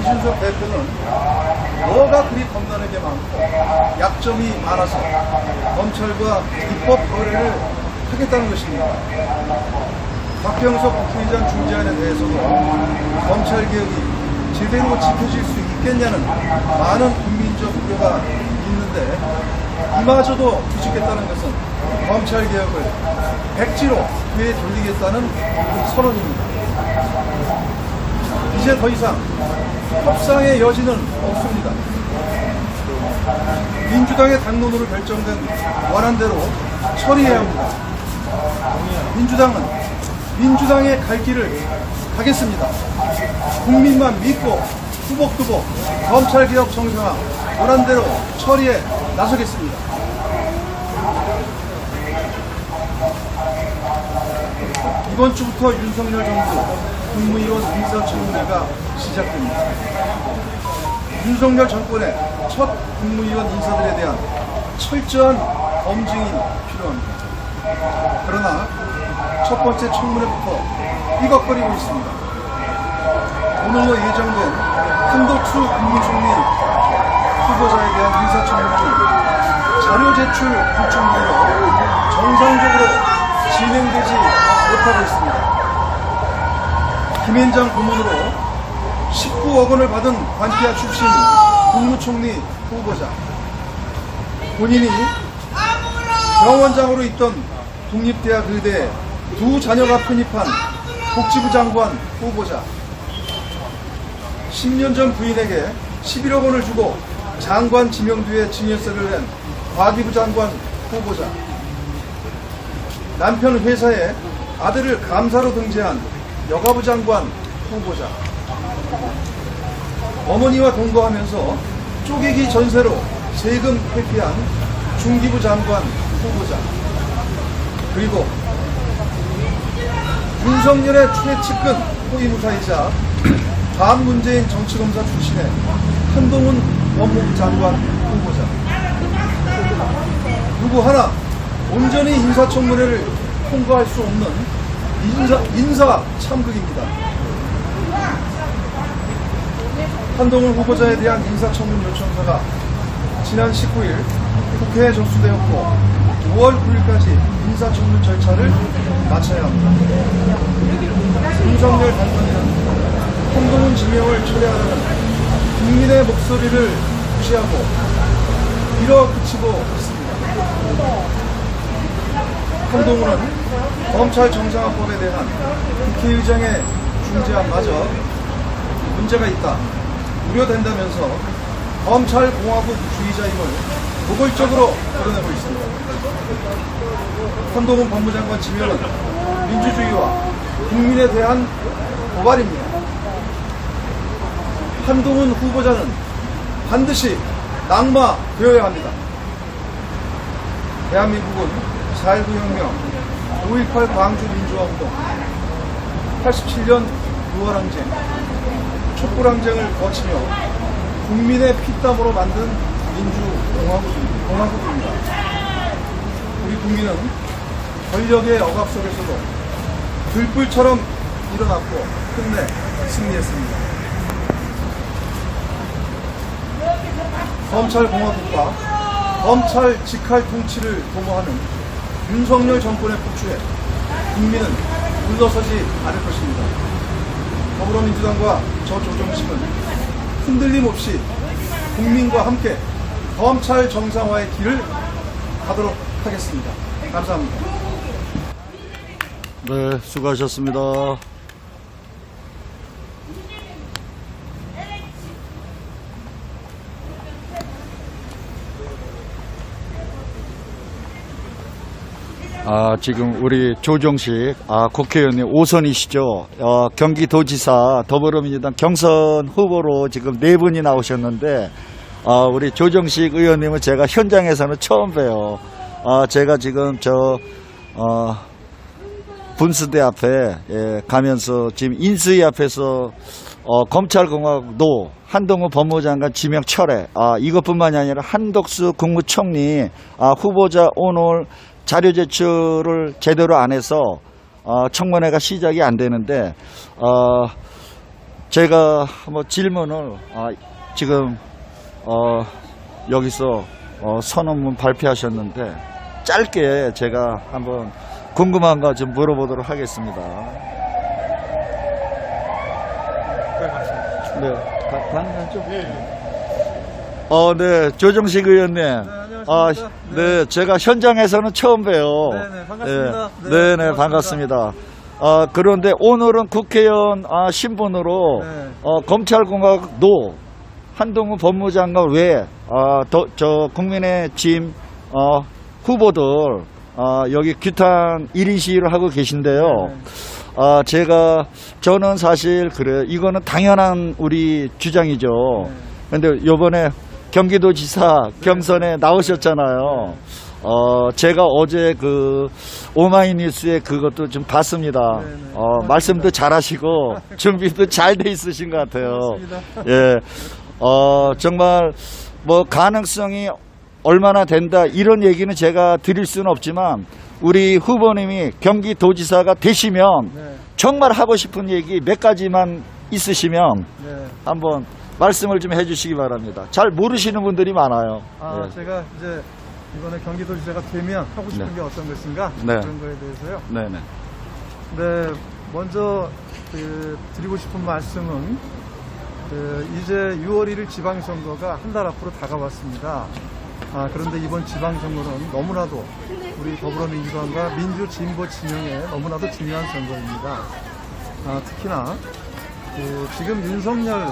이준석 대표는 뭐가 그리 검단에게 많고 약점이 많아서 검찰과 입법 거래를 하겠다는 것입니다. 박병석 국회의장 중재안에 대해서도 검찰개혁이 제대로 지켜질 수 있겠냐는 많은 국민적 우려가 있는데 이마저도 뒤집겠다는 것은 검찰개혁을 백지로 뒤에 돌리겠다는 선언입니다. 이제 더 이상 협상의 여지는 없습니다. 민주당의 당론으로 결정된 원안대로 처리해야 합니다. 민주당은 민주당의 갈 길을 가겠습니다. 국민만 믿고 투복투복 검찰개혁 정상화 원안대로 처리에 나서겠습니다. 이번 주부터 윤석열 정부 국무위원 인사청문회가 시작됩니다. 윤석열 정권의 첫 국무위원 인사들에 대한 철저한 검증이 필요합니다. 그러나 첫 번째 청문회부터 삐걱거리고 있습니다. 오늘로 예정된 한덕수 국무총리 후보자에 대한 인사청문회는 자료 제출 불충분으로 정상적으로 진행되지 못하고 있습니다. 김앤장 고문으로 19억 원을 받은 관티아 출신 국무총리 후보자. 본인이 병원장으로 있던 독립대학 의대에 두 자녀가 편입한 복지부 장관 후보자. 10년 전 부인에게 11억 원을 주고 장관 지명 뒤에 증여세를 낸 과기부 장관 후보자. 남편 회사에 아들을 감사로 등재한 여가부 장관 후보자. 어머니와 동거하면서 쪼개기 전세로 세금 회피한 중기부 장관 후보자. 그리고 윤석열의 최측근 호위무사이자 다음 문재인 정치검사 출신의 한동훈 법무부 장관 후보자. 누구 하나 온전히 인사청문회를 통과할 수 없는 인사, 인사 참극입니다. 한동훈 후보자에 대한 인사청문 요청서가 지난 19일 국회에 접수되었고 5월 9일까지 인사청문 절차를 마쳐야 합니다. 윤석열 당선인은 한동훈 지명을 철회하라는 국민의 목소리를 무시하고 밀어 그치고 있습니다. 한동훈은 검찰 정상화법에 대한 국회의장의 중재안마저 문제가 있다, 우려된다면서 검찰 공화국 주의자임을 노골적으로 드러내고 있습니다. 한동훈 법무장관 지명은 민주주의와 국민에 대한 고발입니다. 한동훈 후보자는 반드시 낙마되어야 합니다. 대한민국은 4.19 혁명, 5.18 광주 민주화운동, 87년 6월항쟁, 촛불항쟁을 거치며 국민의 피땀으로 만든 민주공화국입니다. 공화국입니다. 우리 국민은 권력의 억압 속에서도 들불처럼 일어났고 끝내 승리했습니다. 검찰공화국과 검찰 직할 통치를 도모하는 윤석열 정권의 폭주에 국민은 물러서지 않을 것입니다. 더불어민주당과 저 조정식은 흔들림 없이 국민과 함께 검찰 정상화의 길을 가도록 하겠습니다. 감사합니다. 네, 수고하셨습니다. 아, 지금 우리 조정식 아, 국회의원님 오선이시죠. 어, 경기도지사 더불어민주당 경선 후보로 지금 네 분이 나오셨는데 아, 우리 조정식 의원님은 제가 현장에서는 처음 봬요. 아, 제가 지금 저 어, 분수대 앞에 예, 가면서 지금 인수위 앞에서 어, 검찰공화국도 한동훈 법무장관 지명 철회 아, 이것뿐만이 아니라 한덕수 국무총리 아, 후보자 오늘 자료 제출을 제대로 안 해서 어, 청문회가 시작이 안 되는데 어, 제가 뭐 질문을 아, 지금 어, 여기서 어, 선언문 발표하셨는데 짧게 제가 한번 궁금한 거 좀 물어보도록 하겠습니다. 네, 가- 가능한 쪽. 어, 네, 조정식 의원님. 아, 안녕하십니까. 네, 제가 현장에서는 처음 봬요. 네네, 반갑습니다. 네, 네, 네, 네, 반갑습니다. 반갑습니다. 아, 그런데 오늘은 국회의원 아, 신분으로 네. 어, 검찰공화국 노 한동훈 법무장관 외에 아, 더, 저 국민의힘 어, 후보들 아, 여기 규탄 1인 시위를 하고 계신데요. 네. 아, 제가 저는 사실 그래요. 이거는 당연한 우리 주장이죠. 네. 근데 요번에 경기도지사 경선에 나오셨잖아요. 어, 제가 어제 그 오마이뉴스에 그것도 좀 봤습니다. 네, 네. 어. 말씀도 잘하시고 준비도 잘 돼 있으신 것 같아요. 예, 어, 정말 뭐 가능성이 얼마나 된다 이런 얘기는 제가 드릴 수는 없지만 우리 후보님이 경기도지사가 되시면 네, 정말 하고 싶은 얘기 몇 가지만 있으시면 네. 한번 말씀을 좀 해주시기 바랍니다. 잘 모르시는 분들이 많아요. 아, 예. 제가 이제 이번에 경기도지사가 되면 하고 싶은 네. 게 어떤 것인가 네. 그런 거에 대해서요. 네네. 네, 먼저 그 드리고 싶은 말씀은 그 이제 6월 1일 지방선거가 한 달 앞으로 다가왔습니다. 아, 그런데 이번 지방선거는 너무나도 우리 더불어민주당과 민주 진보 진영에 너무나도 중요한 선거입니다. 아, 특히나 그 지금 윤석열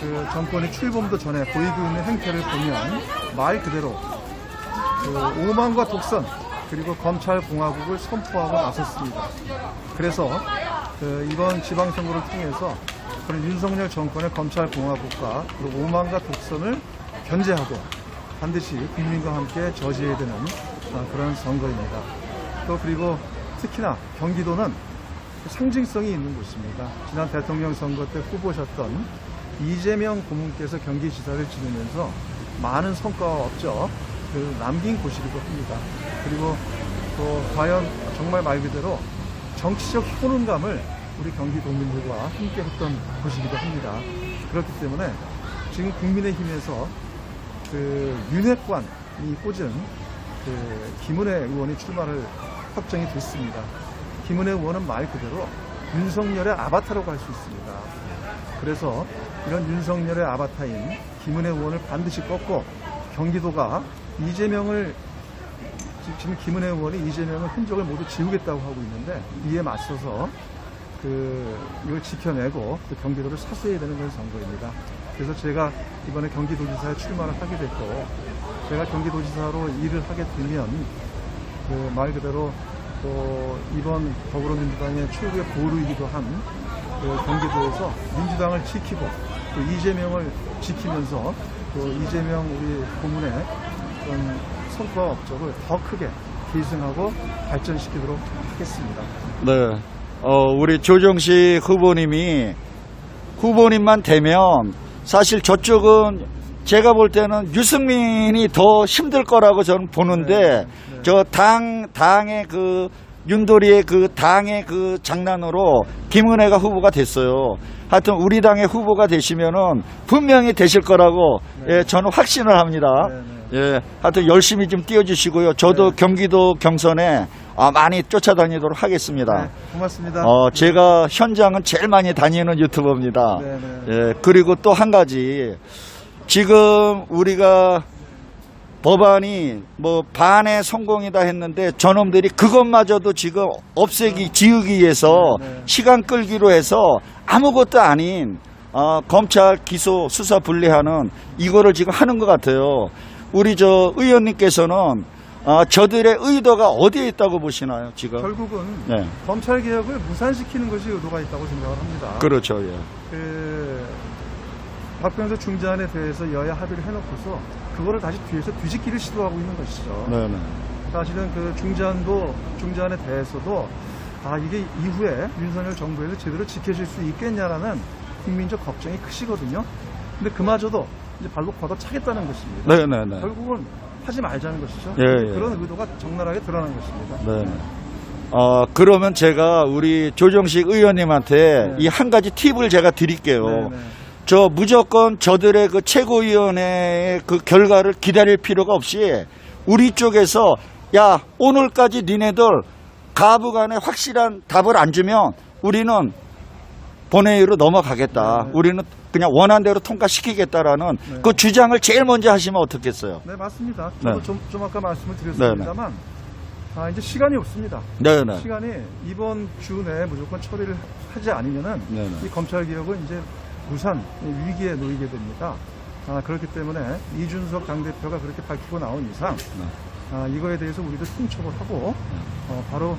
그 정권이 출범도 전에 보이고 있는 행태를 보면 말 그대로 그 오만과 독선 그리고 검찰 공화국을 선포하고 나섰습니다. 그래서 그 이번 지방선거를 통해서 그런 윤석열 정권의 검찰 공화국과 오만과 독선을 견제하고 반드시 국민과 함께 저지해야 되는 아, 그런 선거입니다. 또 그리고 특히나 경기도는 상징성이 있는 곳입니다. 지난 대통령 선거 때 후보셨던 이재명 고문께서 경기지사를 지내면서 많은 성과와 업적 그 남긴 곳이기도 합니다. 그리고 또 과연 정말 말 그대로 정치적 효능감을 우리 경기 도민들과 함께 했던 곳이기도 합니다. 그렇기 때문에 지금 국민의힘에서 그 윤핵관이 꽂은 그 김은혜 의원이 출마를 확정이 됐습니다. 김은혜 의원은 말 그대로 윤석열의 아바타라고 할 수 있습니다. 그래서 이런 윤석열의 아바타인 김은혜 의원을 반드시 꺾고 경기도가 이재명을 지금 김은혜 의원이 이재명의 흔적을 모두 지우겠다고 하고 있는데 이에 맞서서 그 이걸 지켜내고 또 경기도를 사수해야 되는 그런 선거입니다. 그래서 제가 이번에 경기도지사에 출마를 하게 됐고 제가 경기도지사로 일을 하게 되면 그 말 그대로 또 이번 더불어민주당의 최고의 보루이기도 한 그 경기도에서 민주당을 지키고 또 이재명을 지키면서 또 이재명 우리 고문의 그런 성과와 업적을 더 크게 계승하고 발전시키도록 하겠습니다. 네. 어, 우리 조정식 후보님이 후보님만 되면 사실 저쪽은 제가 볼 때는 유승민이 더 힘들 거라고 저는 보는데 네, 네. 저당 당의 그 윤도리의 그 당의 그 장난으로 김은혜가 후보가 됐어요. 하여튼 우리 당의 후보가 되시면은 분명히 되실 거라고 네. 예, 저는 확신을 합니다. 네, 예, 하여튼 열심히 좀 뛰어주시고요. 저도 네. 경기도 경선에 아, 많이 쫓아다니도록 하겠습니다. 네, 고맙습니다. 어, 제가 현장은 제일 많이 다니는 유튜버입니다. 네, 네. 예, 그리고 또 한 가지. 지금 우리가 법안이 뭐 반의 성공이다 했는데 저놈들이 그것마저도 지금 없애기, 지우기 위해서 네, 네. 시간 끌기로 해서 아무것도 아닌 어, 검찰 기소 수사 분리하는 이거를 지금 하는 것 같아요. 우리 저 의원님께서는 어, 저들의 의도가 어디에 있다고 보시나요, 지금? 결국은 네. 검찰 개혁을 무산시키는 것이 의도가 있다고 생각을 합니다. 그렇죠, 예. 그 박병서 중재안에 대해서 여야 합의를 해놓고서 그거를 다시 뒤에서 뒤집기를 시도하고 있는 것이죠. 네, 네. 사실은 그 중재안도 중재안에 대해서도 아 이게 이후에 윤석열 정부에서 제대로 지켜질 수 있겠냐라는 국민적 걱정이 크시거든요. 근데 그마저도 이제 발로 걷어 차겠다는 것입니다. 네, 네, 네. 결국은 하지 말자는 것이죠. 예, 예. 그런 의도가 적나라하게 드러난 것입니다. 네. 어, 그러면 제가 우리 조정식 의원님한테 네. 이 한 가지 팁을 제가 드릴게요. 네, 네. 저 무조건 저들의 그 최고위원회의 그 결과를 기다릴 필요가 없이 우리 쪽에서 야 오늘까지 니네들 가부간에 확실한 답을 안 주면 우리는 본회의로 넘어가겠다. 네. 우리는 그냥 원한 대로 통과시키겠다라는 네. 그 주장을 제일 먼저 하시면 어떻겠어요? 네, 맞습니다. 네. 좀, 좀 아까 말씀을 드렸습니다만, 아, 이제 시간이 없습니다. 네네. 시간이 이번 주 내에 무조건 처리를 하지 않으면은 네네. 이 검찰 개혁은 이제 무산 위기에 놓이게 됩니다. 아, 그렇기 때문에 이준석 당대표가 그렇게 밝히고 나온 이상 네. 아, 이거에 대해서 우리도 통첩을 하고 어, 바로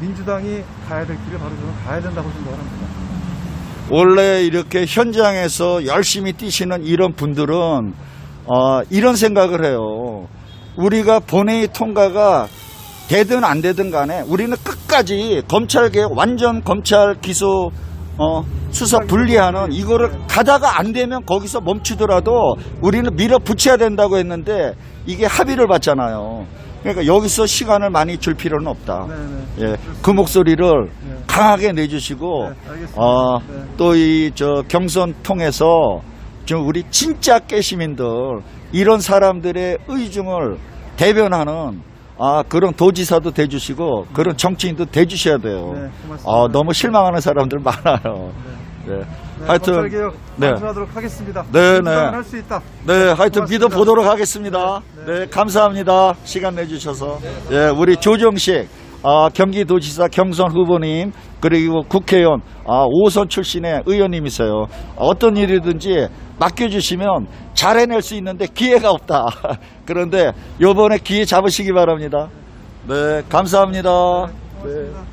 민주당이 가야 될 길을 바로 저는 가야 된다고 생각을 합니다. 원래 이렇게 현장에서 열심히 뛰시는 이런 분들은 어, 이런 생각을 해요. 우리가 본회의 통과가 되든 안 되든 간에 우리는 끝까지 검찰 개혁 완전 검찰 기소 어, 수사 분리하는 이거를 가다가 안 되면 거기서 멈추더라도 우리는 밀어 붙여야 된다고 했는데 이게 합의를 봤잖아요. 그러니까 여기서 시간을 많이 줄 필요는 없다. 네, 네. 예, 그 목소리를 네. 강하게 내주시고 네. 어, 네. 또이 저 경선 통해서 좀 우리 진짜 깨시민들 이런 사람들의 의중을 대변하는 아 그런 도지사도 돼주시고 그런 정치인도 돼주셔야 돼요. 네, 고맙습니다. 아 너무 실망하는 사람들 많아요. 네. 네, 하여튼 검찰 개혁 네. 완수하도록 하겠습니다. 네, 네. 할수 있다. 네, 하여튼 고맙습니다. 믿어 보도록 하겠습니다. 네, 감사합니다. 시간 내주셔서. 예, 우리 조정식, 아, 경기도지사 경선 후보님, 그리고 국회의원, 아, 5선 출신의 의원님이세요. 어떤 일이든지 맡겨주시면 잘 해낼 수 있는데 기회가 없다. 그런데 요번에 기회 잡으시기 바랍니다. 네, 감사합니다. 고맙습니다.